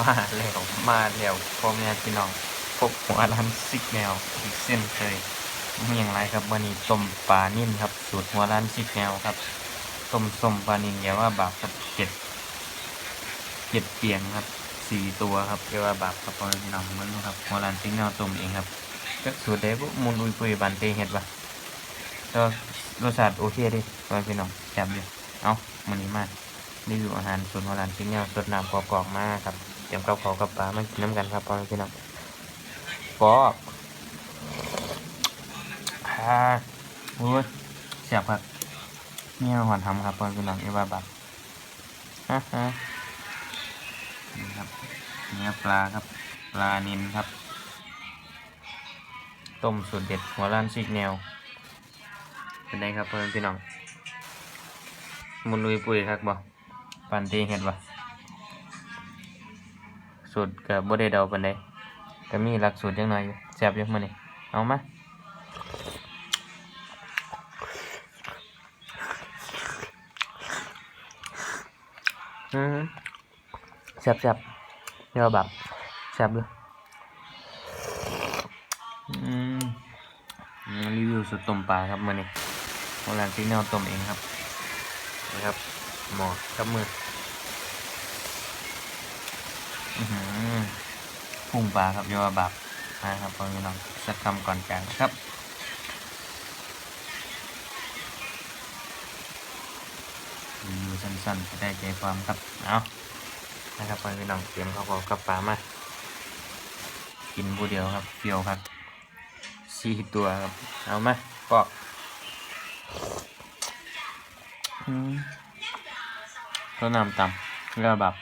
มาแล้วมาแล้วพ่อแม่พี่น้องพบหัวร้านซิกแนวอีกเส้นเคยมีอย่างไรครับวันนี้ต้มปลานิ่นครับ สูตรหัวร้านซิกแนวครับต้มส้มปลานิ่นแกว่าบาปครับเจ็ดเจ็ดเปลี่ยงครับสี่ตัวครับแกว่าบาปครับพ่อแม่พี่น้องมันครับหัวร้านซิกแนวต้มเองครับก็สูตรเดบุมุนอุยปุยบันเตเห็ดปะก็รสชาติโอเคดิพ่อแม่พี่น้องแซ่บอยู่เอามันนี้มารีวิวอาหารส่วนหัวร้านชิ้นเงาสดน้ำกรอกๆมากครับ เตรียมกับเขาวกับปลามากินน้ำกันครับพ่อแม่พี่น้องปอกฮ่าโอ้ยเสียบครับเนี่ยหวานทำครับพ่อแม่พี่น้องเอว่าบักฮ่าฮ่านี่ครับเนื้อปลาครับ ปลานินครับ ต้มสูตรเด็ดหัวร้านซิกแนว เป็นไงครับพ่อแม่พี่น้องมุนลุยปุ๋ยครับบ่ปันตีเห็ดบ่ สูตรกับบ่ได้เดาปานใดก็มีหลักสูตรจังหน่อยอยู่แซ่บอยู่มื้อนี้เอามาอืมแซ่บแซ่บเดี๋ยวแบบแซ่บเลยอืมรีวิวสูตรต้มปลาครับมื้อนี้โบราณที่แนวต้มเองครับนะครับหมอกับมือ พุ่งปลาครับโยาบับนะครับพ่อพี่น้องสักคำก่อนกันครับรีวิวสั้นๆจะได้ใจความครับเอานะครับพ่อพี่น้องเตรียมข้าวเปล่ากับปลามากินผู้เดียวครับเปรี้ยวครับสี่ตัวครับ เอามาปอกอืมต้นน้ำต่ำแล้วแบบ